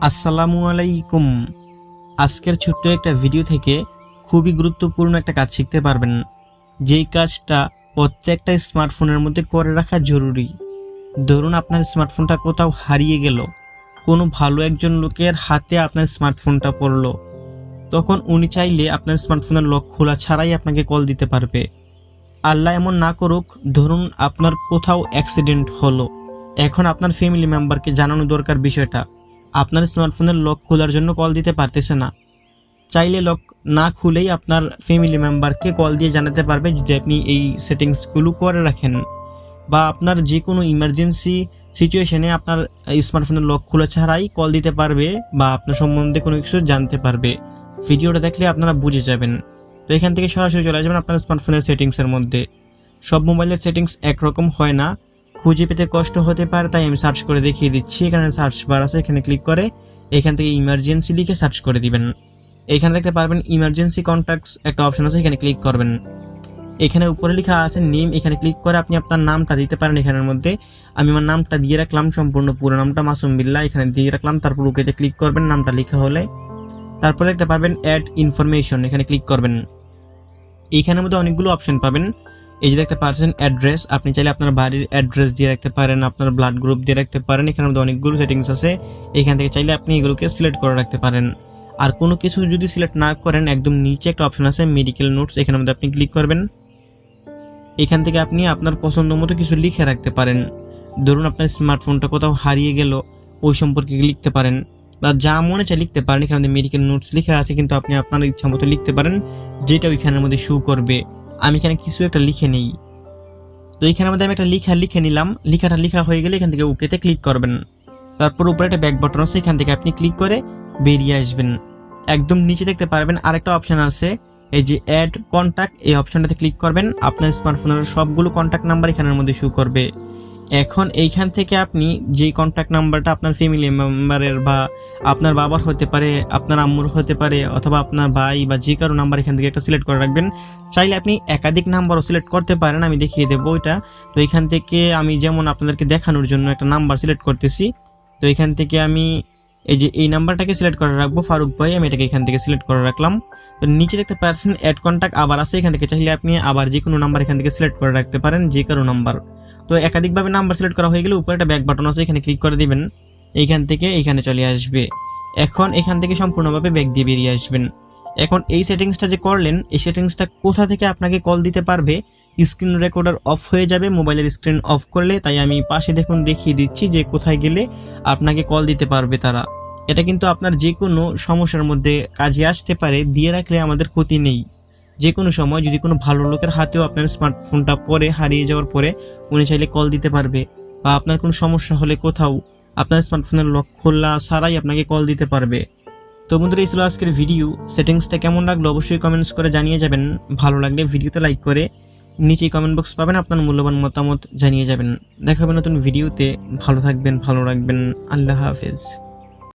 আসসালামু আলাইকুম। আজকের ছোট্ট একটা ভিডিও থেকে খুবই গুরুত্বপূর্ণ একটা কাজ শিখতে পারবেন। যেই কাজটা প্রত্যেকটা স্মার্টফোনের মধ্যে করে রাখা জরুরি। ধরুন আপনার স্মার্টফোনটা কোথাও হারিয়ে গেল। কোনো ভালো একজন লোকের হাতে আপনার স্মার্টফোনটা পড়ল। তখন উনি চাইলে আপনার স্মার্টফোনের লক খোলা ছাড়াই আপনাকে কল দিতে পারবে। আল্লাহ এমন না করুক, ধরুন আপনার কোথাও অ্যাক্সিডেন্ট হলো। এখন আপনার ফ্যামিলি মেম্বারকে জানানো দরকার বিষয়টা। আপনার স্মার্টফোনের লক খোলার জন্য কল দিতে পারতেছে না। চাইলে লক না খুলেই আপনার ফ্যামিলি মেম্বারকে কল দিয়ে জানাতে পারবে যদি আপনি এই সেটিংসগুলো করে রাখেন। বা আপনার যে কোনো ইমার্জেন্সি সিচুয়েশনে আপনার স্মার্টফোনের লক খোলা ছাড়াই কল দিতে পারবে বা আপনার সম্বন্ধে কোনো কিছু জানতে পারবে। ভিডিওটা দেখলে আপনারা বুঝে যাবেন। তো এখান থেকে সরাসরি চলে যাবেন আপনার স্মার্টফোনের সেটিংসের মধ্যে। সব মোবাইলের সেটিংস একরকম হয় না। খুঁজে পেতে কষ্ট হতে পারে, তাই আমি সার্চ করে দেখিয়ে দিচ্ছি। এখানে সার্চ বার আছে, এখানে ক্লিক করে এখান থেকে ইমার্জেন্সি লিখে সার্চ করে দিবেন। এখানে দেখতে পারবেন ইমার্জেন্সি কন্ট্যাক্টস একটা অপশন আছে, এখানে ক্লিক করবেন। এখানে উপরে লেখা আছে নেম এখানে ক্লিক করে আপনি আপনার নামটা দিতে পারেন এখানের মধ্যে। আমি আমার নামটা দিয়ে রাখলাম, সম্পূর্ণ পুরো নামটা, মাসুম বিল্লাহ, এখানে দিয়ে রাখলাম, তারপর ওকেতে ক্লিক করবেন, নামটা লেখা হলে। তারপর দেখতে পারবেন অ্যাড ইনফরমেশন এখানে ক্লিক করবেন। এখানের মধ্যে অনেকগুলো অপশন পাবেন। এই যে দেখতে পাচ্ছেন অ্যাড্রেস আপনি চাইলে আপনার বাড়ির অ্যাড্রেস দিয়ে রাখতে পারেন, আপনার ব্লাড গ্রুপ দিয়ে রাখতে পারেন এখানের মধ্যে অনেকগুলো সেটিংস আছে। এখান থেকে চাইলে আপনি এগুলোকে সিলেক্ট করে রাখতে পারেন। আর কোনো কিছু যদি সিলেক্ট না করেন, একদম নিচে একটা অপশন আছে মেডিকেল নোটস এখানের মধ্যে আপনি ক্লিক করবেন। এখান থেকে আপনি আপনার পছন্দ মতো কিছু লিখে রাখতে পারেন। ধরুন আপনার স্মার্টফোনটা কোথাও হারিয়ে গেল, ওই সম্পর্কে লিখতে পারেন। বা যা মনে চায় লিখতে পারেন, এখানে মেডিকেল নোটস লেখা আছে, কিন্তু আপনি আপনার ইচ্ছা মতো লিখতে পারেন, যেটা ওইখানের মধ্যে শু করবে। আমি এখানে কিছু একটা লিখে নিই। তো এইখানের মধ্যে আমি একটা লিখা লিখে নিলাম। লিখাটা লিখা হয়ে গেলে এখান থেকে ওকেতে ক্লিক করবেন। তারপর উপরে একটা ব্যাক বাটন আছে, এখান থেকে আপনি ক্লিক করে বেরিয়ে আসবেন। একদম নিচে দেখতে পারবেন আরেকটা অপশান আছে, এই যে অ্যাড কন্ট্যাক্ট এই অপশানটাতে ক্লিক করবেন। আপনার স্মার্টফোনের সবগুলো কন্ট্যাক্ট নাম্বার এখানের মধ্যে শু করবে। এখন এইখান থেকে আপনি যে কন্ট্যাক্ট নাম্বারটা আপনার ফ্যামিলি মেম্বারের বা আপনার বাবার হতে পারে, আপনার আম্মুর হতে পারে অথবা আপনার ভাই বা যে কারও নাম্বার এখান থেকে একটা সিলেক্ট করে রাখবেন। চাইলে আপনি একাধিক নাম্বারও সিলেক্ট করতে পারেন, আমি দেখিয়ে দেবো ওইটা তো এখান থেকে আমি যেমন আপনাদেরকে দেখানোর জন্য একটা নাম্বার সিলেক্ট করতেছি, তো এখান থেকে আমি এই যে এই নাম্বারটাকে সিলেক্ট করে রাখব, ফারুক ভাই, আমি এটাকে এখান থেকে সিলেক্ট করে রাখলাম। তো নিচে দেখতে পাচ্ছেন অ্যাড কন্ট্যাক্ট আবার আছে এখান থেকে, চাইলে আপনি আবার যে কোনো নাম্বার এখান থেকে সিলেক্ট করে রাখতে পারেন, যে কারও নাম্বার তো একাধিকভাবে নাম্বার সিলেক্ট করা হয়ে গেলে উপরে একটা ব্যাক বাটন আছে, এখানে ক্লিক করে দিবেন। এইখান থেকে এইখানে চলে আসবে। এখন এখান থেকে সম্পূর্ণভাবে ব্যাগ দিয়ে বেরিয়ে আসবেন। এখন এই সেটিংসটা যে করলেন, এই সেটিংসটা কোথা থেকে আপনাকে কল দিতে পারবে? স্ক্রিন রেকর্ডার অফ হয়ে যাবে মোবাইলের স্ক্রিন অফ করলে। তাই আমি পাশে দেখুন, দেখিয়ে দিচ্ছি যে কোথায় গেলে আপনাকে কল দিতে পারবে তারা। এটা কিন্তু আপনার যে কোনো সমস্যার মধ্যে কাজে আসতে পারে, দিয়ে রাখলে আমাদের ক্ষতি নেই। যে কোনো সময় যদি কোনো ভালো লোকের হাতেও আপনার স্মার্টফোনটা পরে হারিয়ে যাওয়ার পরে উনি চাইলে কল দিতে পারবে। বা আপনার কোনো সমস্যা হলে কোথাও আপনার স্মার্টফোনের লক খোলা ছাড়াই আপনাকে কল দিতে পারবে। তো বন্ধুরা, এই ছিল আজকের ভিডিও সেটিংসটা কেমন লাগল অবশ্যই কমেন্টস করে জানিয়ে যাবেন। ভালো লাগলে ভিডিওতে লাইক করে নিচেই কমেন্ট বক্স পাবেন, আপনার মূল্যবান মতামত জানিয়ে যাবেন। দেখাবেন নতুন ভিডিওতে ভালো থাকবেন, ভালো রাখবেন। আল্লাহ হাফেজ।